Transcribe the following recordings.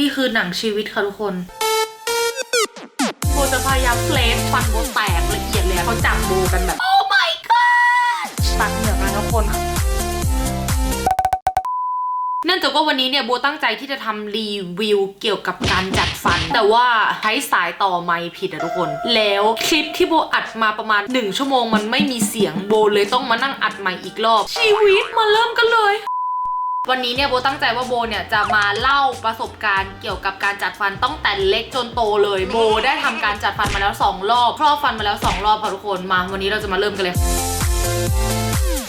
นี่คือหนังชีวิตค่ะทุกคนโบจะพยายามเฟลชฟันโบแตกละเอียดเลยอะเขาจับโบกันแบบ โอ้ my god ตัดเหงือกแล้วทุกคนเนื่องจากว่าวันนี้เนี่ยโบตั้งใจที่จะทำรีวิวเกี่ยวกับการจัดฟัน แต่ว่าใช้สายต่อไมค์ผิดอะทุกคน แล้วคลิปที่โบอัดมาประมาณ 1 ชั่วโมงมันไม่มีเสียงโบเลยต้องมานั่งอัดใหม่อีกรอบ ชีวิตมาเริ่มกันเลย วันนี้เนี่ยโบตั้งใจว่าโบเนี่ยจะมาเล่าประสบการณ์เกี่ยวกับการจัดฟันตั้งแต่เล็กจนโตเลย โบได้ทำการจัดฟันมาแล้วสองรอบ ครอบฟันมาแล้วสองรอบค่ะทุกคนมา วันนี้เราจะมาเริ่มกันเลย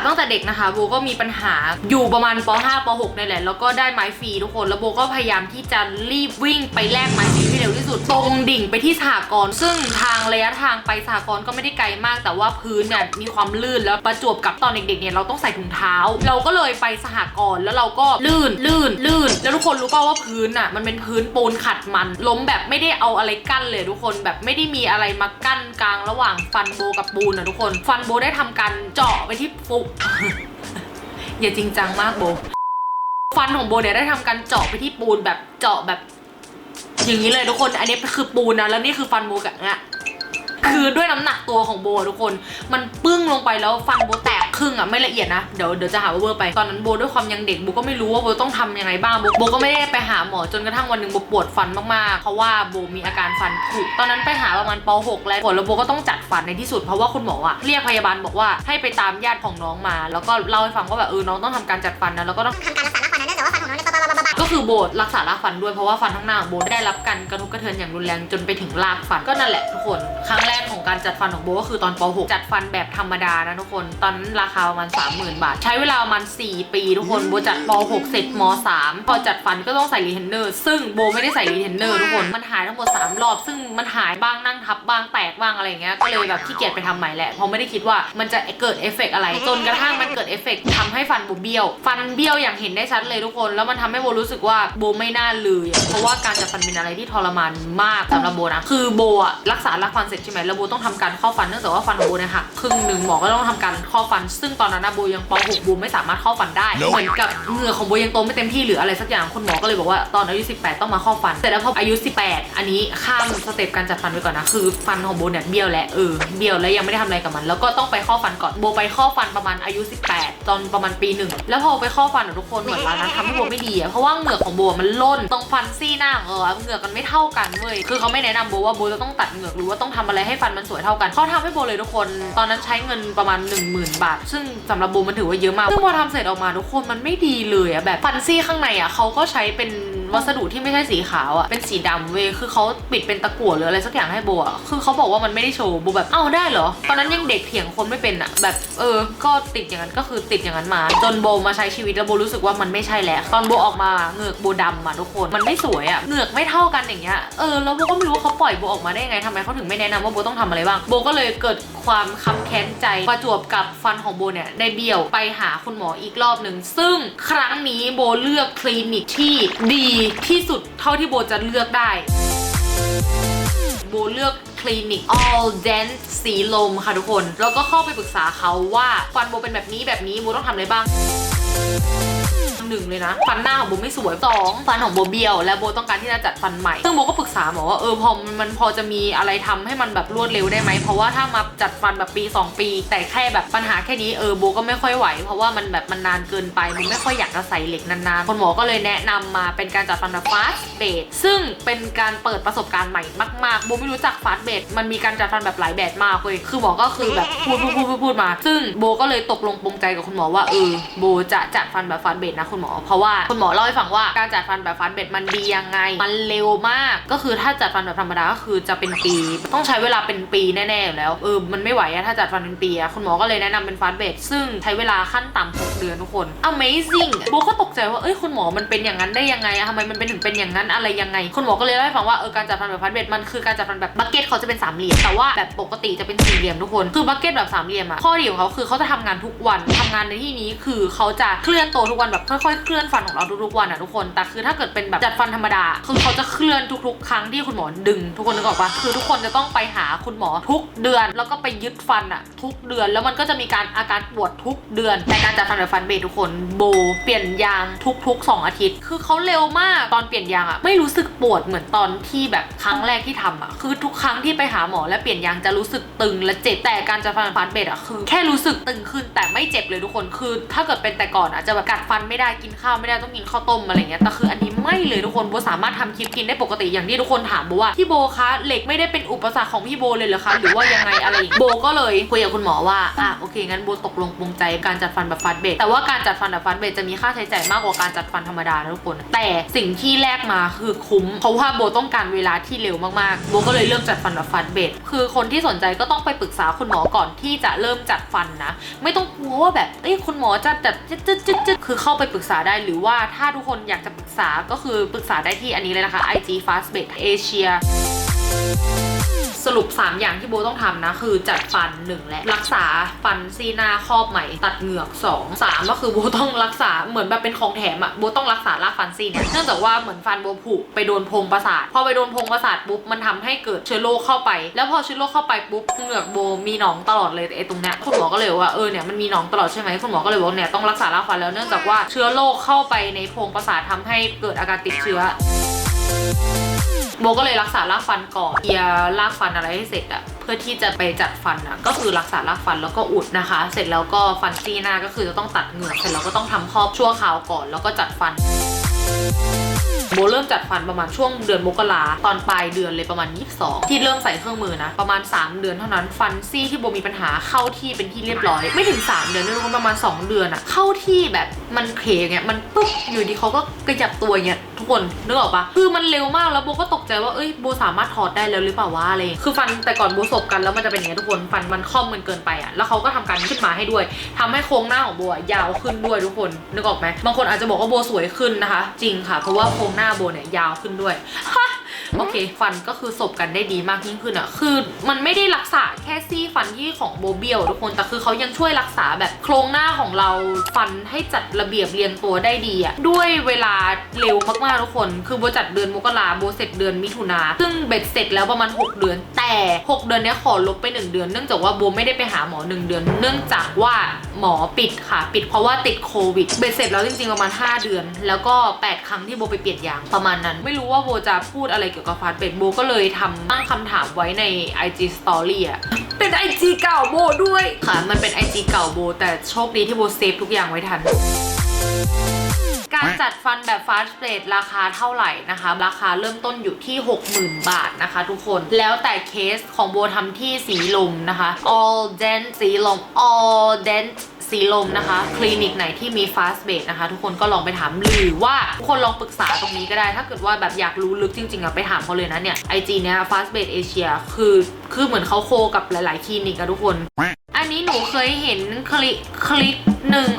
ตั้งแต่เด็กนะคะโบก็มีปัญหาอยู่ประมาณป .5 ป .6 นี่แหละ แล้วก็ได้ไม้ฟรีทุกคน แล้วโบก็พยายามที่จะรีบวิ่งไปแลกไม้ฟรีให้เร็วที่สุด ตรงดิ่งไปที่สหกรณ์ซึ่งทางระยะทางไปสหกรณ์ก็ไม่ได้ไกลมาก แต่ว่าพื้นเนี่ยมีความลื่นแล้วประจวบกับตอนเด็กๆเนี่ยเราต้องใส่ถุงเท้า เราก็เลยไปสหกรณ์แล้วเราก็ลื่นลื่นลื่น แล้วทุกคนรู้ป่าว่าพื้นอะมันเป็นพื้นปูนขัดมัน ล้มแบบไม่ได้เอาอะไรกั้นเลยทุกคนแบบไม่ได้มีอะไรมากั้นกลางระหว่างฟันโบกับปูนอะทุกคน ฟันโบได้ทำการเจาะไปที่ฟุกอย่าจริงจังมากโบ ฟันของโบเนี่ยได้ทำการเจาะไปที่ปูนแบบเจาะแบบ อย่างนี้เลยทุกคน อันนี้คือปูนนะแล้วนี่คือฟันโบกับเนี่ย คือด้วยน้ำหนักตัวของโบอะทุกคน มันปึ้งลงไปแล้วฟันโบแตกครึ่งอะไม่ละเอียดนะ เดี๋ยวเดี๋ยวจะหาว่าเวอร์ไปตอนนั้นโบด้วยความยังเด็กโบก็ไม่รู้ว่าโบต้องทำยังไงบ้างโบโบก็ไม่ได้ไปหาหมอจนกระทั่งวันหนึ่งโบปวดฟันมากๆ เพราะว่าโบมีอาการฟันผุตอนนั้นไปหาประมาณป .6 แล้วผลแล้วโบก็ต้องจัดฟันในที่สุดเพราะว่าคุณหมออะเรียกพยาบาลบอกว่าให้ไปตามญาติของน้องมา แล้วก็เล่าให้ฟังว่าแบบเออน้องต้องทำการจัดฟันนะแล้วก็ต้องทำการรักษาราฟันนะเนื่องจากว่าฟันของน้องเนี่ยบ ก็คือโบดรักษารากฟันด้วยเพราะว่าฟันข้างหน้าของโบได้รับการกระทบกระเทือนอย่างรุนแรงจนไปถึงรากฟันก็นั่นแหละทุกคนครั้งแรกของการจัดฟันของโบก็คือตอนป .6 จัดฟันแบบธรรมดานะทุกคน ตอนนั้นราคาประมาณ30,000 บาท ใช้เวลาประมาณ4ปีทุกคนโบจัดป .6 เสร็จม .3 พอจัดฟันก็ต้องใส่รีเทนเนอร์ซึ่งโบไม่ได้ใส่รีเทนเนอร์ทุกคนมันหายทั้งหมด3รอบ ซึ่งมันหายบ้างนั่งทับบ้างแตกบ้างอะไรอย่างเงี้ยก็เลยแบบขี้เกียจไปทำใหม่แหละเพราะไม่ได้คิดว่ามันจะเกิดเอฟเฟกต์อะไรจนกระทั่งมันเกิดเอฟเฟกทำให้ฟันโบเบี้ยว ฟันเบี้ยวอย่างเห็นได้ชัดเลยทุกคน แล้วมันทำให้โบรู้สึกว่าโบไม่น่าเลยอะเพราะว่าการจัดฟันเป็นอะไรที่ทรมานมากสำหรับโบนะคือโบอะรักษารักฟันเสร็จใช่ไหมแล้วโบต้องทำการข้อฟันเนื่องจากว่าฟันของโบเนี่ยหักครึ่งหนึ่งหมอก็ต้องทำการข้อฟัน ซึ่งตอนนั้นนะโบยังป .6 โบไม่สามารถข้อฟันได้เหมือนกับเหงื่อของโบยังโตไม่เต็มที่หรืออะไรสักอย่างคุณหมอก็เลยบอกว่าตอนอายุ 18 ต้องมาข้อฟัน เสร็จแล้วพออายุ 18 อันนี้ข้ามสเต็ปการจัดฟันไปก่อนนะคือฟันของโบเนี่ยเบี้ยวแล้วเออเบี้ยวแล้วยังไม่ได้ทำอะไรกับมัน แล้วก็ต้องไปข้อฟันก่อนโบไปข้อฟันประมาณอายุ 18 ตอนประมาณปีหนึ่งแล้วพอไปข้อฟันอะทุกคนเหมือนร้านนั้นทำให้โบไม่ดีอะเพราะว่าเหงือกของโบมันล่นตรงฟันซี่หน้าของเออเหงือกมันไม่เท่ากันเว้ยคือเขาไม่แนะนำโบว่าโบจะต้องตัดเหงือกหรือว่าต้องทำอะไรให้ฟันมันสวยเท่ากันเขาทำให้โบเลยทุกคน ตอนนั้นใช้เงินประมาณ 1 0,000 บาท ซึ่งสำหรับโบมันถือว่าเยอะมากซึ่งพอทำเสร็จออกมาทุกคนมันไม่ดีเลยอะแบบฟันซี่ข้างในอะเขาก็ใช้เป็นวัสดุที่ไม่ใช่สีขาวอะเป็นสีดำเว้ยคือเขาปิดเป็นตะกั่วหรืออะไรสักอย่างให้โบอะคือเขาบอกว่ามันไม่ได้โชว์โบแบบเอ้าได้เหรอ ตอนนั้นยังเด็กเถียงคนไม่เป็นอะแบบเออ ก็ติดอย่างนั้นก็คือติดอย่างนั้นมา จนโบมาใช้ชีวิตแล้วโบรู้สึกว่ามันไม่ใช่แล้วตอนโบออกมาเหงือกโบดำอะทุกคนมันไม่สวยอะเหงือกไม่เท่ากันอย่างเงี้ยเออแล้วโบก็ไม่รู้ว่าเขาปล่อยโบออกมาได้ยังไงทำไมเขาถึงไม่แนะนำว่าโบต้องทำอะไรบ้างโบก็เลยเกิด ความคับแค้นใจประจวบกับฟันของโบเนี่ยได้เบี้ยวไปหาคุณหมออีกรอบหนึ่งซึ่งครั้งนี้โบเลือกคลินิกที่ดีที่สุดเท่าที่โบจะเลือกได้โบเลือกคลินิก All Dent สีลมค่ะทุกคน แล้วก็เข้าไปปรึกษาเขาว่าฟันโบเป็นแบบนี้แบบนี้โบต้องทำอะไรบ้าง หนึ่งเลยนะ ฟันหน้าของโบไม่สวยสองฟันของโบเบี้ยว และโบต้องการที่จะจัดฟันใหม่ ซึ่งโบก็ปรึกษาหมอว่าเออพอมันพอจะมีอะไรทำให้มันแบบรวดเร็วได้ไหม เพราะว่าถ้ามาจัดฟันแบบปี 2 ปี แต่แค่แบบปัญหาแค่นี้เออโบก็ไม่ค่อยไหว เพราะว่ามันแบบมันนานเกินไปโบไม่ค่อยอยากจะใส่เหล็กนานๆคุณหมอก็เลยแนะนำมาเป็นการจัดฟันแบบ fast bed ซึ่งเป็นการเปิดประสบการณ์ใหม่มากๆโบไม่รู้จัก fast bed มันมีการจัดฟันแบบหลายแบบมากเลยคือหมอก็คือแบบพูดพูดพูดพูดพูดมา ซึ่งโบก็เลยตกลงปรงใจกับคุณหมอว่าเออโบจะจัดฟันแบบ fast bed นะคุณหมอ เพราะว่าคุณหมอเล่าให้ฟังว่าการจัดฟันแบบ fast bed มันดียังไง มันเร็วมาก ก็คือถ้าจัดฟันแบบธรรมดาก็คือจะเป็นปี ต้องใช้เวลาเป็นปีแน่ๆอยู่แล้วเออมันไม่ไหวอะถ้าจัดฟันเป็นปีอะคุณหมอก็เลยแนะนำเป็น fast bed ซึ่งใช้เวลาขั้นต่ำหกเดือนทุกคน amazing โบก็ตกใจว่าเอ้ยคุณหมอมันเป็นอย่างนั้นได้ยังไงอะทำไมมันเป็นถึงเป็นอย่างนั้นอะไรยังไง คุณหมอก็เลยเล่าให้ฟังว่าเออการจัดฟันแบบ fast bed มันคือการจัดฟันแบบบักเก็ตเขาจะเป็นสามเหลี่ยมแต่ว่าแบบปกติจะเป็นสี่เหลี่ยมทุกคนคือบักเก็ตแบบสามเหลี่ยมอะข้อดีของเขาคือเขาจะทำงานทุกวันทำงานในที่นี้คือเขาจะเคลื่อนตัวทุกวันแบบค่ค่อยเคลื่อนฟันของเราทุกๆวันอะทุกคน แต่คือถ้าเกิดเป็นแบบจัดฟันธรรมดา คือเขาจะเคลื่อนทุกๆ ครั้งที่คุณหมอดึง ทุกคนนึกออกปะคือทุกคนจะต้องไปหาคุณหมอทุกเดือน แล้วก็ไปยึดฟันอะทุกเดือน แล้วมันก็จะมีการอาการปวดทุกเดือนแต่การจัดฟันแบบฟันเบสทุกคนโบเปลี่ยนยางทุกๆ 2 อาทิตย์ คือเขาเร็วมากตอนเปลี่ยนยางอะไม่รู้สึกปวดเหมือนตอนที่แบบครั้งแรกที่ทำอะคือทุกครั้งที่ไปหาหมอและเปลี่ยนยางจะรู้สึกตึงและเจ็บแต่การจัดฟันแบบฟันเบสอะคือ แค่รู้สึกตึงขึ้นแต่ไม่เจ็บเลยทุกคนคือ ถ้าเกิดเป็นแต่ก่อนอะจะแบบกัดฟันไม่ได้กินข้าวไม่ได้ต้องกินข้าวต้มอะไรเงี้ยแต่คืออันนี้ไม่เลยทุกคนโบสามารถทำคลิปกินได้ปกติอย่างที่ทุกคนถามโบว่าพี่โบคะเหล็กไม่ได้เป็นอุปสรรคของพี่โบเลยเหรอคะหรือว่ายังไงอะไรอีกโบก็เลยคุยกับคุณหมอว่าอะโอเคงั้นโบตกลงปรงใจการจัดฟันแบบฟันเบสแต่ว่าการจัดฟันแบบฟันเบสจะมีค่าใช้จ่ายมากกว่าการจัดฟันธรรมดาทุกคน แต่สิ่งที่แลกมาคือคุ้มเพราะว่าโบต้องการเวลาที่เร็วมากๆโบก็เลยเลือกจัดฟันแบบฟันเบสคือคนที่สนใจก็ต้องไปปรึกษาคุณหมอก่อนที่จะเริ่มจัดฟันนะ ไม่ต้องกลัวว่าแบบเอ้ยคุณหมอจะจัดจึ๊ดจึ๊ดจึ๊ดจึ๊ดคือเข้าไปปรึกษาได้หรือว่าถ้าทุกคนอยากจะปรึกษาก็คือปรึกษาได้ที่อันนี้เลยนะคะ IG Fast b e t Asia สรุป 3 อย่างที่โบต้องทำนะ คือจัดฟัน 1 และ รักษาฟันซีหน้าครอบใหม่ ตัดเหงือก 2 3 ก็คือโบต้องรักษาเหมือนแบบเป็นของแถมอะโบต้องรักษารากฟันซีเนี่ยเนื่องจากว่าเหมือนฟันโบผุไปโดนพงประสาทพอไปโดนพงประสาทปุ๊บมันทำให้เกิดเชื้อโรคเข้าไป แล้วพอเชื้อโรคเข้าไปปุ๊บเหงือกโบมีหนองตลอดเลยไอ้ตรงเนี้ยคุณหมอก็เลยว่าเออเนี่ยมันมีหนองตลอดใช่ไหมคุณหมอก็เลยบอกเนี่ยต้องรักษารากฟันแล้วเนื่องจากว่าเชื้อโรคเข้าไปในพงประสาททำให้เกิดอาการติดเชื้อ โบก็เลยรักษารากฟันก่อนเคลียร์รากฟันอะไรให้เสร็จอะเพื่อที่จะไปจัดฟันอะก็คือรักษารากฟันแล้วก็อุดนะคะ เสร็จแล้วก็ฟันซี่หน้าก็คือจะต้องตัดเหงือกเสร็จแล้วก็ต้องทำครอบชั่วคราวก่อน แล้วก็จัดฟัน โบเริ่มจัดฟันประมาณช่วงเดือนมกราตอนปลายเดือนเลยประมาณ 22 ที่เริ่มใส่เครื่องมือนะ ประมาณ 3 เดือนเท่านั้นฟันซี่ที่โบมีปัญหาเข้าที่เป็นที่เรียบร้อย ไม่ถึง 3 เดือนด้วยทุกคนประมาณ 2 เดือนอะเข้าที่แบบมันเคอย่างเงี้ยมันปุ๊บอยู่ดีเขาก็กระยับตัวเงี้ยทุกคนนึกออกปะคือมันเร็วมากแล้วโบก็ตกใจว่าเอ้ยโบสามารถถอดได้แล้วหรือเปล่าวะอะไรคือฟันแต่ก่อนโบสบกันแล้วมันจะเป็นอย่างเงี้ยทุกคนฟันมันค่อมมันเกินไปอะแล้วเขาก็ทำการขึ้นมาให้ด้วยทำให้โครงหน้าของโบอะยาวขึ้นด้วยทุกคนนึกออกไหมบางคนอาจจะบอกว่าโบสวยขึ้นนะคะจริงค่ะ เพราะว่าโครงหน้าโบเนี่ยยาวขึ้นด้วย โอเค ฟันก็คือสบกันได้ดีมากยิ่งขึ้นอะคือมันไม่ได้รักษาแค่ซี่ฟันที่ของโบเบียวทุกคนแต่คือเขายังช่วยรักษาแบบโครงหน้าของเราฟันให้จัดระเบียบเรียงตัวได้ดีอะด้วยเวลาเร็วมากๆทุกคน คือโบจัดเดือนมกราโบเสร็จเดือนมิถุนาซึ่งเบ็ดเสร็จแล้วประมาณ 6 เดือน แต่ 6 เดือนนี้ขอลบไป 1 เดือน เนื่องจากว่าโบไม่ได้ไปหาหมอ 1 เดือน เนื่องจากว่าหมอปิดค่ะ ปิดเพราะว่าติดโควิด เบ็ดเสร็จแล้วจริงๆประมาณ 5 เดือน แล้วก็ 8 ครั้งที่โบไปเปลี่ยนยางประมาณนั้น ไม่รู้ว่าโบจะพูดอะไรเกี่ยวกับฟาสเบดโบก็เลยทำตั้งคำถามไว้ใน IG Story อะเป็น IG เก่าโบด้วยค่ะ มันเป็น IG เก่าโบ แต่โชคดีที่โบเซฟทุกอย่างไว้ทันการจัดฟันแบบฟาสเ a ดราคาเท่าไหร่นะคะ ราคาเริ่มต้นอยู่ที่ 60,000 บาทนะคะทุกคนแล้วแต่เคสของโบทำที่สีลมนะคะ all dent สีลม all dent สีลมนะคะ คลินิกไหนที่มี fast b a นะคะ ทุกคนก็ลองไปถามหรือว่าทุกคนลองปรึกษาตรงนี้ก็ได้ ถ้าเกิดว่าแบบอยากรู้ลึกจริงๆอะไปถามเขาเลยนะเนี่ย IG เนี้ย fast b a s e Asia คือคือเหมือนเขาโคกับหลายๆคลินิกอะทุกคน อันนี้หนูเคยเห็นคลิกคลิกหนึ่ง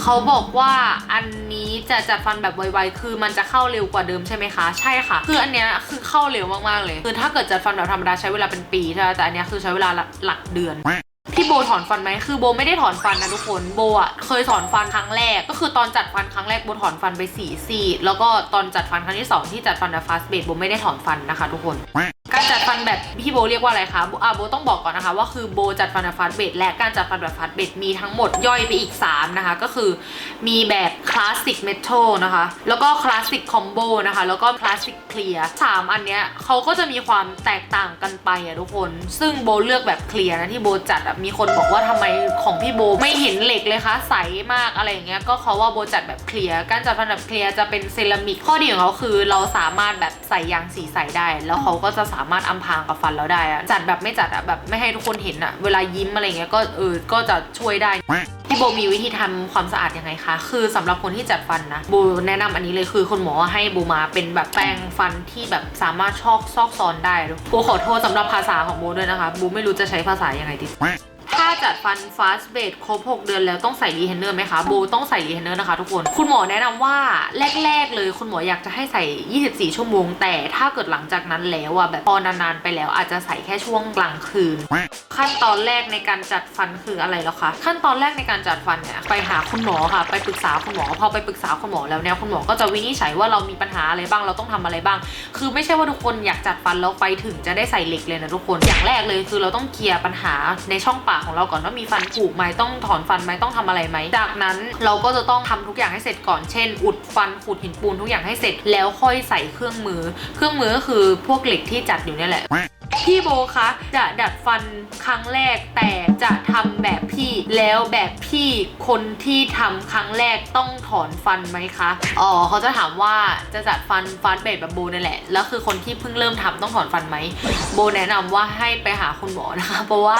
เขาบอกว่าอันนี้จะจัดฟันแบบไวๆ คือมันจะเข้าเร็วกว่าเดิมใช่ไหมคะ ใช่ค่ะ คืออันเนี้ยคือเข้าเร็วมากๆเลย คือถ้าเกิดจัดฟันแบบธรรมดาใช้เวลาเป็นปีใช่ไหมแต่อันเนี้ยคือใช้เวลาหลักเดือน ที่โบถอนฟันไหมคือโบไม่ได้ถอนฟันนะทุกคนโบอะเคยถอนฟันครั้งแรก ก็คือตอนจัดฟันครั้งแรกโบถอนฟันไปสี่ซี่แล้วก็ตอนจัดฟันครั้งที่สองที่จัดฟันแบบฟาสเบดโบไม่ได้ถอนฟันนะคะทุกคน จัดฟันแบบพี่โบเรียกว่าอะไรคะอ่าโบต้องบอกก่อนนะคะ ว่าคือโบจัดฟันแบบฟาสเบดและการจัดฟันแบบฟาสเบดมีทั้งหมดย่อยไปอีก 3 นะคะ ก็คือมีแบบคลาสสิกเมทัลนะคะ แล้วก็คลาสสิกคอมโบนะคะ แล้วก็คลาสสิกเคลียร์สามอันเนี้ยเขาก็จะมีความแตกต่างกันไปอะทุกคน ซึ่งโบเลือกแบบเคลียร์นะที่โบจัดมีคนบอกว่าทำไมของพี่โบไม่เห็นเหล็กเลยคะใสมากอะไรอย่างเงี้ยก็เขาว่าโบจัดแบบเคลียร์การจัดฟันแบบเคลียร์จะเป็นเซรามิกข้อดีของเขาคือเราสามารถแบบใส่ยางสีใสได้ แล้วเขาก็จะสามารถอำพรางกับฟันเราได้อะจัดแบบไม่จัดอะแบบไม่ให้ทุกคนเห็นอะเวลายิ้มอะไรเงี้ยก็เออก็จะช่วยได้พี่โบมีวิธีทำความสะอาดยังไงคะ คือสำหรับคนที่จัดฟันนะโบแนะนำอันนี้เลยคือคุณหมอให้โบมาเป็นแบบแปรงฟันที่แบบสามารถชอกซอกซอนได้โบขอโทษสำหรับภาษาของโบด้วยนะคะโบไม่รู้จะใช้ภาษายังไงดี ถ้าจัดฟันฟาสเบดครบ 6 เดือนแล้วต้องใส่รีเทนเนอร์ไหมคะโบต้องใส่รีเทนเนอร์นะคะทุกคน คุณหมอแนะนำว่าแรกๆเลยคุณหมออยากจะให้ใส่ 24 ชั่วโมง แต่ถ้าเกิดหลังจากนั้นแล้วอะแบบพอนานๆไปแล้วอาจจะใส่แค่ช่วงกลางคืน ขั้นตอนแรกในการจัดฟันคืออะไรแล้วคะขั้นตอนแรกในการจัดฟันเนี่ยไปหาคุณหมอค่ะ ไปปรึกษาคุณหมอพอไปปรึกษาคุณหมอแล้วเนี่ยคุณหมอก็จะวินิจฉัยว่าเรามีปัญหาอะไรบ้างเราต้องทำอะไรบ้าง คือไม่ใช่ว่าทุกคนอยากจัดฟันแล้วไปถึงจะได้ใส่เหล็กเลยนะทุกคนอย่างแรกเลยคือเราต้องเคลียร์ปัญหาในช่องปากของเราราก่อนว่ามีฟันผุไหมต้องถอนฟันไหมต้องทำอะไรไหมจากนั้นเราก็จะต้องทำทุกอย่างให้เสร็จก่อนเช่น อุดฟันขูดหินปูนทุกอย่างให้เสร็จแล้วค่อยใส่เครื่องมือ เครื่องมือก็คือพวกเหล็กที่จัดอยู่นี่แหละ พี่โบคะจะดัดฟันครั้งแรกแต่จะทำแบบพี่แล้วแบบพี่คนที่ทำครั้งแรกต้องถอนฟันไหมคะอ๋อเขาจะถามว่าจะจัดฟันฟันเบดแบบโบนั่นแหละแล้วคือคนที่เพิ่งเริ่มทำต้องถอนฟันไหมโบแนะนำว่าให้ไปหาคุณหมอนะคะ เพราะว่า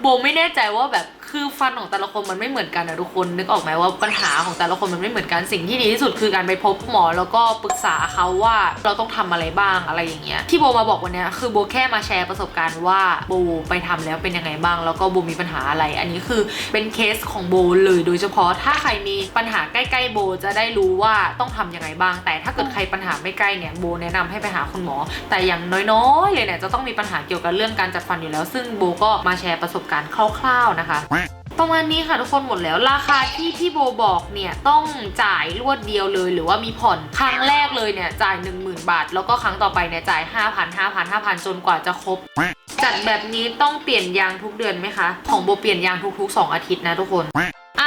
โบไม่แน่ใจว่าแบบ คือฟันของแต่ละคนมันไม่เหมือนกันนะทุกคนนึกออกไหมว่าปัญหาของแต่ละคนมันไม่เหมือนกันสิ่งที่ดีที่สุดคือการไปพบหมอแล้วก็ปรึกษาเขาว่าเราต้องทำอะไรบ้างอะไรอย่างเงี้ยที่โบมาบอกวันนี้คือโบแค่มาแชร์ประสบการณ์ว่าโบไปทำแล้วเป็นยังไงบ้าง แล้วก็โบมีปัญหาอะไร อันนี้คือเป็นเคสของโบเลยโดยเฉพาะถ้าใครมีปัญหาใกล้ๆโบจะได้รู้ว่าต้องทำยังไงบ้าง แต่ถ้าเกิดใครปัญหาไม่ใกล้เนี่ยโบแนะนำให้ไปหาคุณหมอ แต่อย่างน้อยๆเลยเนี่ยจะต้องมีปัญหาเกี่ยวกับเรื่องการจัดฟันอยู่แล้ว ซึ่งโบก็มาแชร์ประสบการณ์คร่าวๆนะคะ ประมาณนี้ค่ะทุกคนหมดแล้วราคาที่พี่โบบอกเนี่ยต้องจ่ายรวดเดียวเลย หรือว่ามีผ่อนครั้งแรกเลยเนี่ยจ่าย 10,000 บาท แล้วก็ครั้งต่อไปเนี่ยจ่าย 5,000 5,000 5,000 จนกว่าจะครบ จัดแบบนี้ต้องเปลี่ยนยางทุกเดือนไหมคะ ของโบเปลี่ยนยางทุกๆ 2 อาทิตย์นะทุกคน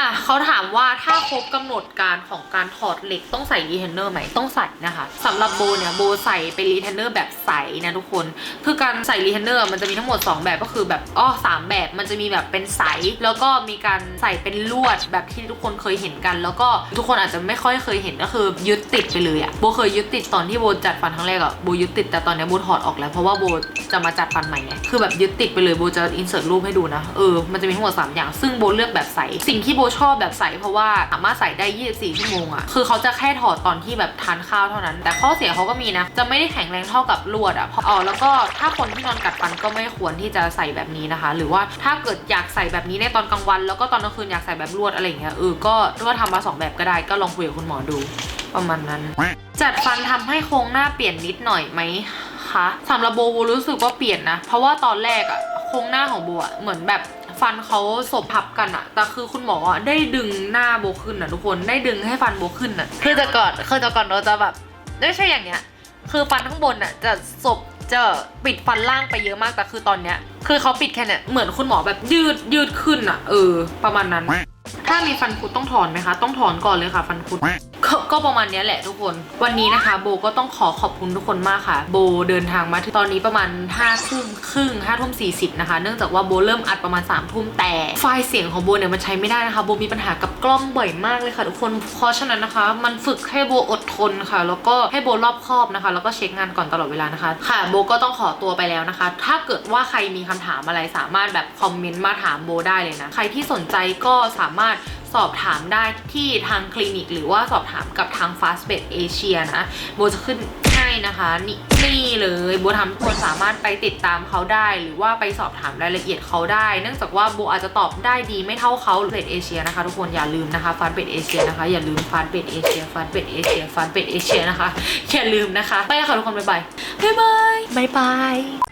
ะเขาถามว่าถ้าครบกำหนดการของการถอดเหล็กต้องใส่รีเทนเนอร์ไหมต้องใส่นะคะสำหรับโบเนี่ยโบใส่เป็นรีเทนเนอร์แบบใสนะทุกคน คือการใส่รีเทนเนอร์มันจะมีทั้งหมด 2 แบบก็คือแบบอ้อสามแบบมันจะมีแบบเป็นใส แล้วก็มีการใส่เป็นลวดแบบที่ทุกคนเคยเห็นกัน แล้วก็ทุกคนอาจจะไม่ค่อยเคยเห็นก็คือยึดติดไปเลยอะโบเคยยึดติดตอนที่โบจัดฟันครั้งแรกอะโบยึดติดแต่ตอนนี้โบถอดออกแล้วเพราะว่าโบจะมาจัดฟันใหม่ไงคือแบบยึดติดไปเลยโบจะอินเสิร์ตรูปให้ดูนะเออมันจะมีทั้งหมด3อย่างซึ่งโบเลือกแบบใสสิ่งที่โบชอบแบบใสเพราะว่าสามารถใส่ได้ 24 ชั่วโมงอะคือเขาจะแค่ถอดตอนที่แบบทานข้าวเท่านั้น แต่ข้อเสียเขาก็มีนะ จะไม่ได้แข็งแรงเท่ากับลวดอะเพราะอ๋อแล้วก็ถ้าคนที่นอนกัดฟันก็ไม่ควรที่จะใส่แบบนี้นะคะ หรือว่าถ้าเกิดอยากใส่แบบนี้ในตอนกลางวัน แล้วก็ตอนกลางคืนอยากใส่แบบลวดอะไรอย่างเงี้ยเออก็ก็ทำมาสองแบบก็ได้ก็ลองคุยกับคุณหมอดูประมาณนั้น จัดฟันทำให้โครงหน้าเปลี่ยนนิดหน่อยไหมคะสำหรับโบโบรู้สึกว่าเปลี่ยนนะ เพราะว่าตอนแรกอะโครงหน้าของโบอะเหมือนแบบ ฟันเขาสบพับกันอะแต่คือคุณหมออะได้ดึงหน้าโบขึ้นอะทุกคนได้ดึงให้ฟันโบขึ้นอะคือแต่ก่อนคือแต่ก่อนเราจะแบบไม่ใช่อย่างเนี้ย คือฟันข้างบนอะจะศบจะปิดฟันล่างไปเยอะมากแต่คือตอนเนี้ย คือเขาปิดแค่เนี้ยเหมือนคุณหมอแบบยืดยืดขึ้นอะเออ ประมาณนั้น ถ้ามีฟันคุดต้องถอนไหมคะ ต้องถอนก่อนเลยค่ะ ฟันคุด กก็ประมาณเนี้ยแหละทุกคน วันนี้นะคะ โบก็ต้องขอขอบคุณทุกคนมากค่ะ โบเดินทางมาถึงตอนนี้ประมาณ5้าทุ่มครึ่งห้าทุ่มสี่สิบนะคะ เนื่องจากว่าโบเริ่มอัดประมาณ3ามทุ่มแต่ ไฟล์เสียงของโบเนี่ยมันใช้ไม่ได้นะคะ โบมีปัญหากับกล้องบ่อยมากเลยค่ะ ทุกคน เพราะฉะนั้นนะคะ มันฝึกให้โบอดทนค่ะ แล้วก็ให้โบรอบคอบนะคะ แล้วก็เช็คงานก่อนตลอดเวลานะคะ ค่ะ โบก็ต้องขอตัวไปแล้วนะคะ ถ้าเกิดว่าใครมีคำถามอะไรสามารถแบบคอมเมนต์มาถามโบได้เลยนะ ใครที่สนใจก็สามารถ สอบถามได้ที่ทางคลินิก หรือว่าสอบถามกับทาง Fast b e d Asia นะโบจะขึ้นให้นะคะนี่นี่เลยโบทำทุกคนสามารถไปติดตามเขาได้ หรือว่าไปสอบถามรายละเอียดเขาได้ เนื่องจากว่าโบอาจจะตอบได้ดีไม่เท่าเขาเบดเอเชียนะคะทุกคนอย่าลืมนะคะ Fast b e d Asia นะคะอย่าลืม Fast b e d Asia Fast b e d Asia Fast b e d Asia นะคะอย่าลืมนะคะไปแล้วค่ะทุกคนบ๊ายบายบ๊ายบายบ๊ายบาย